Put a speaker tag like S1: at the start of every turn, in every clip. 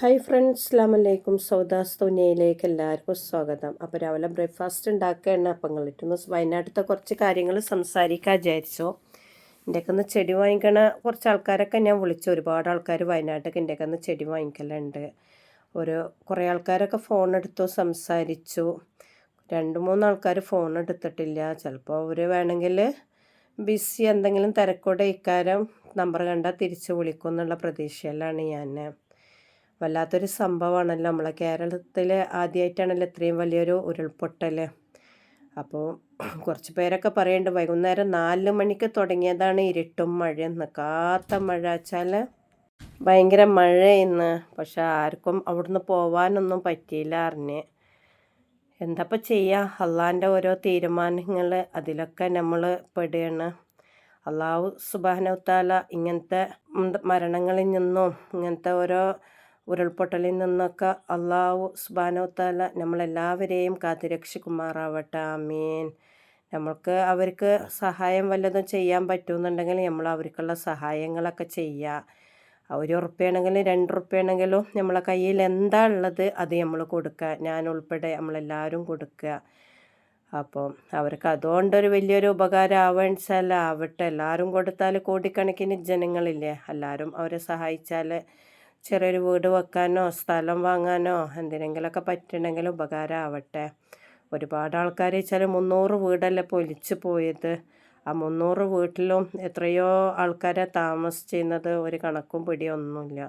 S1: Hi friends അസ്ലാമലൈക്കും സൗദാസ് തുനിയയിലേക്ക് എല്ലാവർക്കും സ്വാഗതം. അപ്പോൾ രാവിലെ ബ്രേക്ക്ഫാസ്റ്റ് ഉണ്ടാക്കുകയാണ്. അപ്പം ഇട്ടൊന്ന് വയനാട്ടിലത്തെ കുറച്ച് കാര്യങ്ങൾ സംസാരിക്കാൻ വിചാരിച്ചു. എന്റെയൊക്കെ ഒന്ന് ചെടി വാങ്ങിക്കണ കുറച്ച് ആൾക്കാരൊക്കെ ഞാൻ വിളിച്ചു. ഒരുപാട് ആൾക്കാർ വയനാട്ടിലേക്ക് എന്റെയൊക്കെ ഒന്ന് ചെടി വാങ്ങിക്കലുണ്ട്. ഒരു കുറേ ആൾക്കാരൊക്കെ ഫോൺ എടുത്തു സംസാരിച്ചു. രണ്ട് മൂന്ന് ആൾക്കാർ ഫോൺ എടുത്തിട്ടില്ല. ചിലപ്പോൾ അവർ വേണമെങ്കിൽ ബിസി എന്തെങ്കിലും തിരക്കോടെ ഇക്കാരം നമ്പർ കണ്ടാൽ തിരിച്ച് വിളിക്കും എന്നുള്ള പ്രതീക്ഷയിലാണ് ഞാൻ വല്ലാത്തൊരു സംഭവമാണല്ലോ നമ്മളെ കേരളത്തിൽ ആദ്യമായിട്ടാണല്ലോ ഇത്രയും വലിയൊരു ഉരുൾപൊട്ടൽ അപ്പോൾ കുറച്ച് പേരൊക്കെ പറയുന്നുണ്ട് വൈകുന്നേരം നാല് മണിക്ക് തുടങ്ങിയതാണ് ഇരുട്ടും മഴയും. നിൽക്കാത്ത മഴ വെച്ചാൽ ഭയങ്കര മഴയെന്ന് പക്ഷെ ആർക്കും അവിടുന്ന് പോവാനൊന്നും പറ്റിയില്ല അറിഞ്ഞ്. എന്തപ്പോൾ ചെയ്യുക അള്ളാന്റെ ഓരോ തീരുമാനങ്ങൾ അതിലൊക്കെ നമ്മൾ പെടുകയാണ്. അള്ളാഹു സുബാനവത്താല ഇങ്ങനത്തെ മരണങ്ങളിൽ നിന്നും ഇങ്ങനത്തെ ഓരോ ഉരുൾപൊട്ടലിൽ നിന്നൊക്കെ അള്ളാഹു സുബാനോത്താല നമ്മളെല്ലാവരെയും കാത്തുരക്ഷിക്കുമാറാവട്ടെ ആമീൻ. നമ്മൾക്ക് അവർക്ക് സഹായം വല്ലതും ചെയ്യാൻ പറ്റുമെന്നുണ്ടെങ്കിൽ നമ്മൾ അവർക്കുള്ള സഹായങ്ങളൊക്കെ ചെയ്യുക ഒരു ഉറുപ്പയാണെങ്കിലും രണ്ട് ഉറുപ്പയാണെങ്കിലും നമ്മളെ കയ്യിൽ എന്താ ഉള്ളത് അത് നമ്മൾ കൊടുക്കുക. ഞാൻ ഉൾപ്പെടെ നമ്മളെല്ലാവരും കൊടുക്കുക. അപ്പോൾ അവർക്ക് അതുകൊണ്ടൊരു വലിയൊരു ഉപകാരം ആവാൻ ആവട്ടെ. എല്ലാവരും കൊടുത്താൽ കോടിക്കണക്കിന് ജനങ്ങളില്ലേ? എല്ലാവരും അവരെ സഹായിച്ചാൽ ചെറിയൊരു വീട് വെക്കാനോ സ്ഥലം വാങ്ങാനോ എന്തിനെങ്കിലുമൊക്കെ പറ്റണമെങ്കിൽ ഉപകാരമാവട്ടെ ഒരുപാട് ആൾക്കാർ വെച്ചാൽ മുന്നൂറ് വീടല്ലേ പൊലിച്ച് പോയത്. ആ മുന്നൂറ് വീട്ടിലും എത്രയോ ആൾക്കാരെ താമസിച്ചിരുന്നത്. ഒരു കണക്കും പിടിയൊന്നുമില്ല.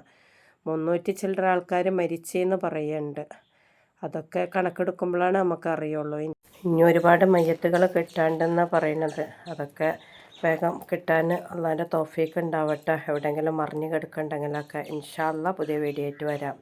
S1: മുന്നൂറ്റി ചില്ലറ ആൾക്കാർ മരിച്ചെന്ന് പറയുന്നുണ്ട് അതൊക്കെ കണക്കെടുക്കുമ്പോഴാണ് നമുക്കറിയുള്ളൂ. ഇനി ഒരുപാട് മയ്യത്തുകൾ കിട്ടാണ്ടെന്നാണ് പറയുന്നത് അതൊക്കെ വേഗം കിട്ടാൻ അള്ളാന്റെ തോഫീക്ക് ഉണ്ടാവട്ടെ. എവിടെയെങ്കിലും മറിഞ്ഞ് കിടക്കുന്നുണ്ടെങ്കിലൊക്കെ ഇൻഷാല്ല പുതിയ വീഡിയോ ആയിട്ട് വരാം.